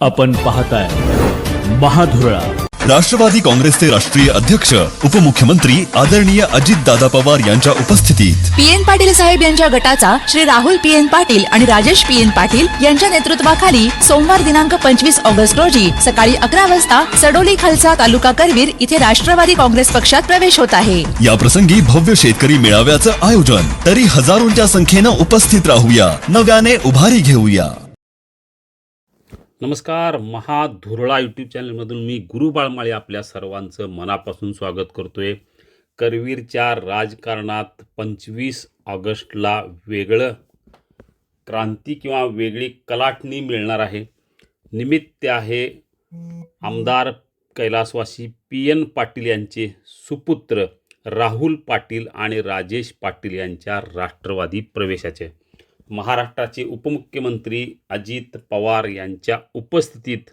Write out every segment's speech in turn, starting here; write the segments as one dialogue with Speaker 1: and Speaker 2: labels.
Speaker 1: आपण पाहताय महाधुरळा.
Speaker 2: राष्ट्रवादी काँग्रेसचे राष्ट्रीय अध्यक्ष उपमुख्यमंत्री आदरणीय अजितदादा पवार यांच्या उपस्थितीत.
Speaker 3: पी एन पाटील साहेब यांच्या गटाचा श्री राहुल पी एन पाटील आणि राजेश पी एन पाटील यांच्या नेतृत्वाखाली सोमवार दिनांक पंचवीस ऑगस्ट रोजी सकाळी अकरा वाजता सडोली खालसा तालुका करवीर इथे राष्ट्रवादी काँग्रेस पक्षात प्रवेश होत आहे.
Speaker 2: या प्रसंगी भव्य शेतकरी मेळाव्याचं आयोजन. तरी हजारोंच्या संख्येनं उपस्थित राहूया. नव्याने उभारी घेऊया.
Speaker 4: नमस्कार महाधुरळा यूट्यूब चॅनलमधून मी गुरु बाळमाळे आपल्या सर्वांचं मनापासून स्वागत करतोय. करवीरच्या राजकारणात पंचवीस ऑगस्टला वेगळं क्रांती किंवा वेगळी कलाटणी मिळणार आहे. निमित्त आहे आमदार कैलासवासी पी एन पाटील यांचे सुपुत्र राहुल पाटील आणि राजेश पाटील यांच्या राष्ट्रवादी प्रवेशाचे. महाराष्ट्राचे उपमुख्यमंत्री अजित पवार यांच्या उपस्थितीत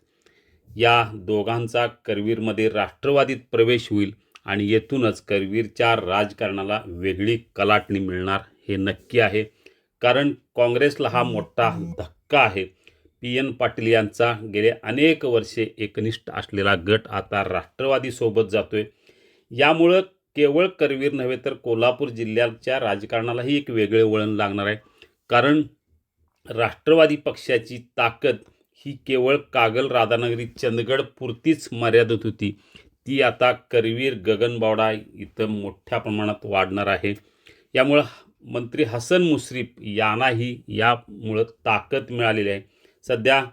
Speaker 4: या दोघांचा करवीरमध्ये राष्ट्रवादीत प्रवेश होईल आणि येथूनच करवीरच्या राजकारणाला वेगळी कलाटणी मिळणार हे नक्की आहे. कारण काँग्रेसला हा मोठा धक्का आहे. पी एन पाटील यांचा गेले अनेक वर्षे एकनिष्ठ असलेला गट आता राष्ट्रवादीसोबत जातोय. यामुळं केवळ करवीर नव्हे तर कोल्हापूर जिल्ह्याच्या राजकारणालाही एक वेगळे वळण लागणार आहे. कारण राष्ट्रवादी पक्षाची ताकद ही केवळ कागल राधानगरी चंदगड पुरतीच मर्यादित होती. ती आता करवीर गगनबावडा इथं मोठ्या प्रमाणात वाढणार आहे. यामुळं मंत्री हसन मुश्रीफ यांनाही यामुळं ताकद मिळालेली आहे. सध्या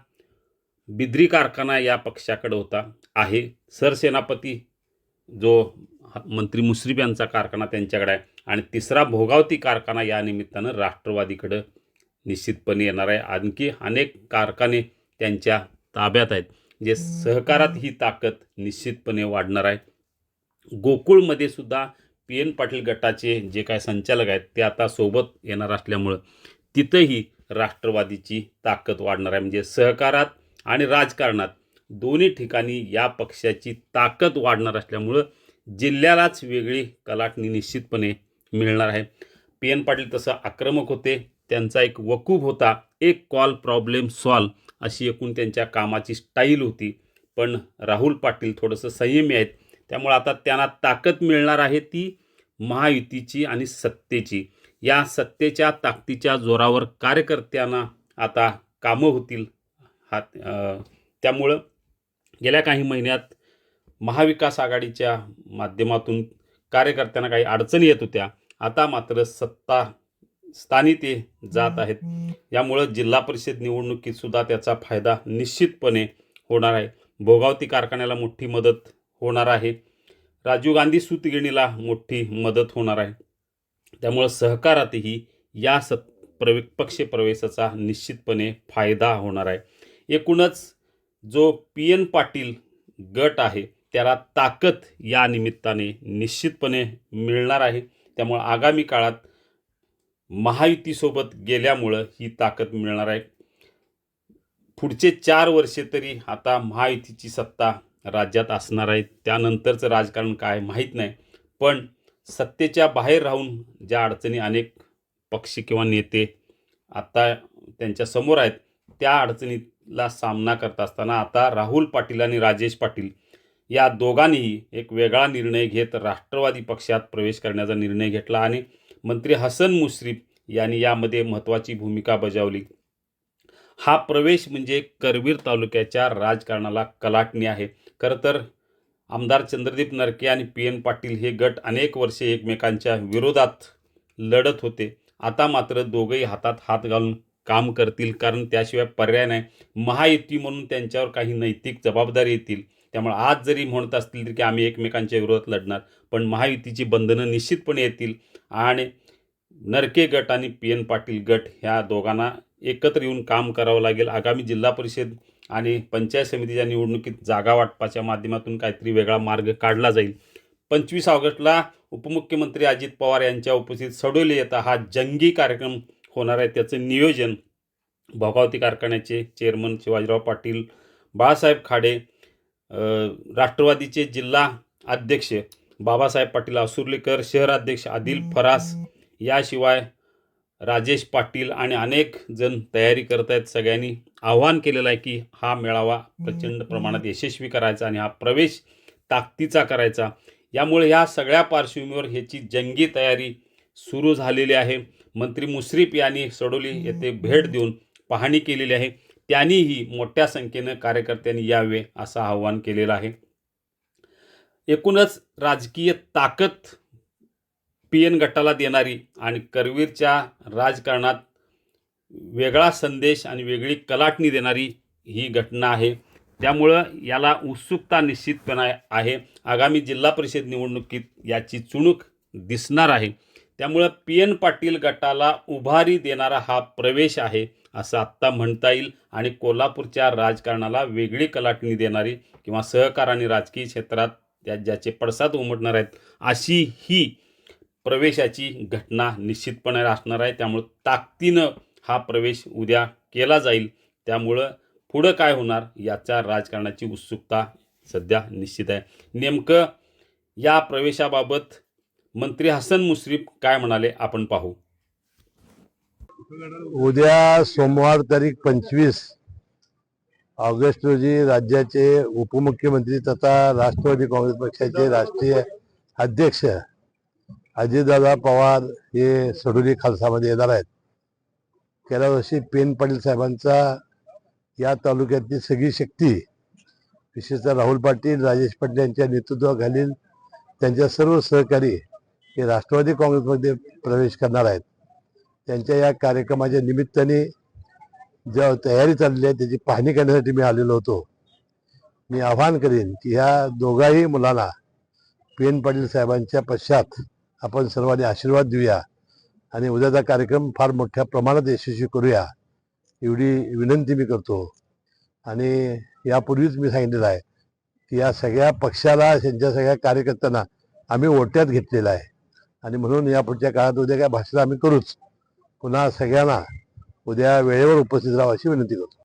Speaker 4: बिद्री कारखाना या पक्षाकडे होता आहे. सरसेनापती जो मंत्री मुश्रीफ यांचा कारखाना त्यांच्याकडे आहे. आणि तिसरा भोगावती कारखाना या निमित्तानं राष्ट्रवादीकडं निश्चितपणे येणार आहे. आणखी अनेक कारखाने त्यांच्या ताब्यात आहेत जे सहकारात ही ताकद निश्चितपणे वाढणार आहे. गोकुळमध्ये सुद्धा पी एन पाटील गटाचे जे काय संचालक आहेत ते आता सोबत येणार असल्यामुळं तिथंही राष्ट्रवादीची ताकद वाढणार आहे. म्हणजे सहकारात आणि राजकारणात दोन्ही ठिकाणी या पक्षाची ताकद वाढणार असल्यामुळं जिल्ह्यालाच वेगळी कलाटणी निश्चितपणे मिळणार आहे. पी एन पाटील तसं आक्रमक होते. त्यांचा एक वकूब होता. एक कॉल प्रॉब्लेम सॉल्व अशी एकूण त्यांच्या कामाची स्टाईल होती. पण राहुल पाटील थोडंसं संयमी आहेत. त्यामुळे आता त्यांना ताकद मिळणार आहे ती महायुतीची आणि सत्तेची. या सत्तेच्या ताकदीच्या जोरावर कार्यकर्त्यांना आता कामं होतील. हा त्यामुळं गेल्या काही महिन्यात महाविकास आघाडीच्या माध्यमातून कार्यकर्त्यांना काही अडचणी येत होत्या. आता मात्र सत्ता स्थानी ते जात आहेत. यामुळं जिल्हा परिषद निवडणुकीत सुद्धा त्याचा फायदा निश्चितपणे होणार आहे. भोगावती कारखान्याला मोठी मदत होणार आहे. राजीव गांधी सूतगिरणीला मोठी मदत होणार आहे. त्यामुळं सहकारातही या सत् प्रवे पक्ष प्रवेशाचा निश्चितपणे फायदा होणार आहे. एकूणच जो पी एन पाटील गट आहे त्याला ताकद या निमित्ताने निश्चितपणे मिळणार आहे. त्यामुळं आगामी काळात महायुतीसोबत गेल्यामुळं ही ताकद मिळणार आहे. पुढचे चार वर्षे तरी आता महायुतीची सत्ता राज्यात असणार आहे. त्यानंतरचं राजकारण काय माहीत नाही. पण सत्तेच्या बाहेर राहून ज्या अडचणी अनेक पक्ष किंवा नेते आता त्यांच्यासमोर आहेत त्या अडचणीला सामना करत असताना आता राहुल पाटील आणि राजेश पाटील या दोघांनीही एक वेगळा निर्णय घेत राष्ट्रवादी पक्षात प्रवेश करण्याचा निर्णय घेतला आणि मंत्री हसन मुश्रीफ यांनी यामध्ये महत्त्वाची भूमिका बजावली. हा प्रवेश म्हणजे करवीर तालुक्याच्या राजकारणाला कलाटणी आहे. खरं तर आमदार चंद्रदीप नरके आणि पी एन पाटील हे गट अनेक वर्षे एकमेकांच्या विरोधात लढत होते. आता मात्र दोघंही हातात हात घालून काम करतील कारण त्याशिवाय पर्याय नाही. महायुती म्हणून त्यांच्यावर काही नैतिक जबाबदारी येतील. त्यामुळे आज जरी म्हणत असतील तरी की आम्ही एकमेकांच्या विरोधात लढणार पण महायुतीची बंधनं निश्चितपणे येतील आणि नरके गट आणि पी एन पाटील गट ह्या दोघांना एकत्र येऊन काम करावं लागेल. आगामी जिल्हा परिषद आणि पंचायत समितीच्या निवडणुकीत जागा वाटपाच्या माध्यमातून काहीतरी वेगळा मार्ग काढला जाईल. पंचवीस ऑगस्टला उपमुख्यमंत्री अजित पवार यांच्या उपस्थित सडोली येता हा जंगी कार्यक्रम होणार आहे. त्याचं नियोजन भोगावती कारखान्याचे चेअरमन शिवाजीराव पाटील बाळासाहेब खाडे राष्ट्रवादीचे जिल्हा अध्यक्ष बाबासाहेब पाटील असुर्लीकर शहराध्यक्ष आदिल फरास याशिवाय राजेश पाटील आणि अनेक जण तयारी करत आहेत. सगळ्यांनी आव्हान केलेलं आहे की हा मेळावा प्रचंड प्रमाणात यशस्वी करायचा आणि हा प्रवेश ताकदीचा करायचा. यामुळे ह्या सगळ्या पार्श्वभूमीवर ह्याची जंगी तयारी सुरू झालेली आहे. मंत्री मुश्रीफ यांनी सडोली येथे भेट देऊन पाहणी केलेली आहे. त्यांनीही मोठ्या संख्येनं कार्यकर्त्यांनी यावे असं आवाहन केलेलं आहे. एकूणच राजकीय ताकद पी एन गटाला देणारी आणि करवीरच्या राजकारणात वेगळा संदेश आणि वेगळी कलाटणी देणारी ही घटना आहे. त्यामुळं याला उत्सुकता निश्चितपणे आहे. आगामी जिल्हा परिषद निवडणुकीत याची चुणूक दिसणार आहे. त्यामुळं पी एन पाटील गटाला उभारी देणारा हा प्रवेश आहे असं आत्ता म्हणता येईल. आणि कोल्हापूरच्या राजकारणाला वेगळी कलाटणी देणारी किंवा सहकार आणि राजकीय क्षेत्रात त्या ज्याचे पडसाद उमटणार आहेत अशी ही प्रवेशाची घटना निश्चितपणे असणार आहे. त्यामुळं ताकदीनं हा प्रवेश उद्या केला जाईल. त्यामुळं पुढं काय होणार याच्या राजकारणाची उत्सुकता सध्या निश्चित आहे. नेमकं या प्रवेशाबाबत मंत्री हसन मुश्रीफ काय म्हणाले आपण पाहू.
Speaker 5: उद्या सोमवार तारीख पंचवीस ऑगस्ट रोजी राज्याचे उपमुख्यमंत्री तथा राष्ट्रवादी काँग्रेस पक्षाचे राष्ट्रीय अध्यक्ष अजितदादा पवार हे सडोली खालसामध्ये येणार आहेत. गेल्या वर्षी पेन पाटील साहेबांचा या तालुक्यातली सगळी शक्ती विशेषतः राहुल पाटील राजेश पाटील यांच्या नेतृत्वाखालील त्यांच्या सर्व सहकारी हे राष्ट्रवादी काँग्रेसमध्ये प्रवेश करणार आहेत. त्यांच्या या कार्यक्रमाच्या निमित्ताने ज्या तयारी चालली आहे त्याची पाहणी करण्यासाठी मी आलेलो होतो. मी आवाहन करेन की ह्या दोघाही मुलांना पी एन पाटील साहेबांच्या पश्चात आपण सर्वांनी आशीर्वाद देऊया आणि उद्याचा कार्यक्रम फार मोठ्या प्रमाणात यशस्वी करूया एवढी विनंती मी करतो. आणि यापूर्वीच मी सांगितलेलं आहे की या सगळ्या पक्षाला त्यांच्या सगळ्या कार्यकर्त्यांना आम्ही ओट्यात घेतलेला आहे. आणि म्हणून या पुढच्या काळात उद्या काय भाषण आम्ही करूच. पुन्हा सगळ्यांना उद्या वेळेवर उपस्थित राहावं अशी विनंती करतो.